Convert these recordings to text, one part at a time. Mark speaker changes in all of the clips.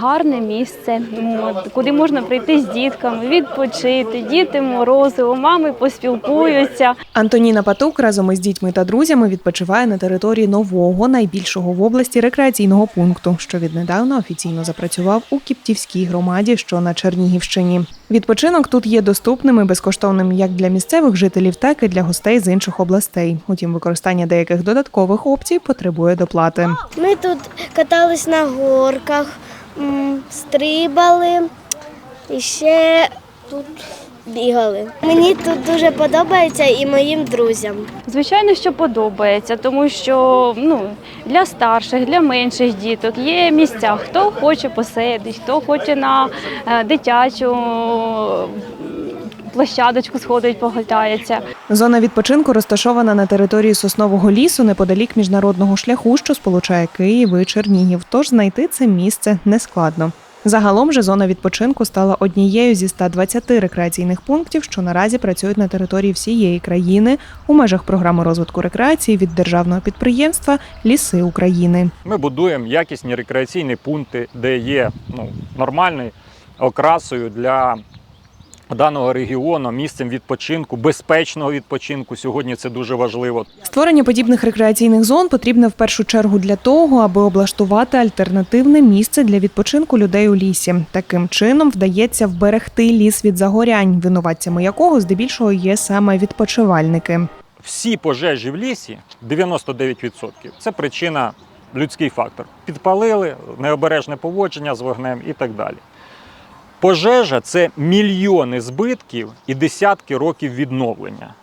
Speaker 1: гарне місце, куди можна прийти з дітками, відпочити, діти морозиво, мами поспілкуються.
Speaker 2: Антоніна Патук разом із дітьми та друзями відпочиває на території нового, найбільшого в області рекреаційного пункту, що віднедавна офіційно запрацював у Кіптівській громаді, що на Чернігівщині. Відпочинок тут є доступним і безкоштовним як для місцевих жителів, так і для гостей з інших областей. Утім, використання деяких додаткових опцій потребує доплати.
Speaker 3: Ми тут катались на горках, стрибали і ще тут бігали. Мені тут дуже подобається і моїм друзям.
Speaker 1: Звичайно, що подобається, тому що ну, для старших, для менших діток є місця. Хто хоче посидить, хто хоче на е, дитячу площадочку сходить, погуляється.
Speaker 2: Зона відпочинку розташована на території соснового лісу неподалік міжнародного шляху, що сполучає Київ і Чернігів. Тож знайти це місце нескладно. Загалом же зона відпочинку стала однією зі 120 рекреаційних пунктів, що наразі працюють на території всієї країни у межах програми розвитку рекреації від державного підприємства Ліси України.
Speaker 4: Ми будуємо якісні рекреаційні пункти, де є ну, нормальною окрасою для даного регіону, місцем відпочинку, безпечного відпочинку. Сьогодні це дуже важливо.
Speaker 2: Створення подібних рекреаційних зон потрібне в першу чергу для того, аби облаштувати альтернативне місце для відпочинку людей у лісі. Таким чином вдається вберегти ліс від загорянь, винуватцями якого здебільшого є саме відпочивальники.
Speaker 4: Всі пожежі в лісі 99% це причина людський фактор. Підпалили, необережне поводження з вогнем і так далі. Пожежа це мільйони збитків і десятки років відновлення.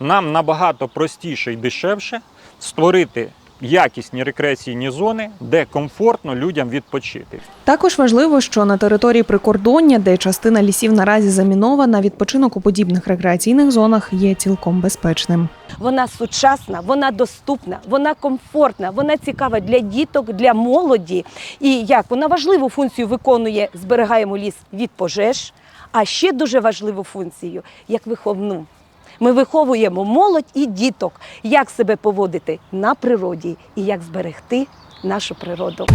Speaker 4: Нам набагато простіше і дешевше створити якісні рекреаційні зони, де комфортно людям відпочити.
Speaker 2: Також важливо, що на території прикордоння, де частина лісів наразі замінована, відпочинок у подібних рекреаційних зонах є цілком безпечним.
Speaker 5: Вона сучасна, вона доступна, вона комфортна, вона цікава для діток, для молоді. І як вона важливу функцію виконує, зберігаємо ліс від пожеж, а ще дуже важливу функцію як виховну. Ми виховуємо молодь і діток, як себе поводити на природі і як зберегти нашу природу.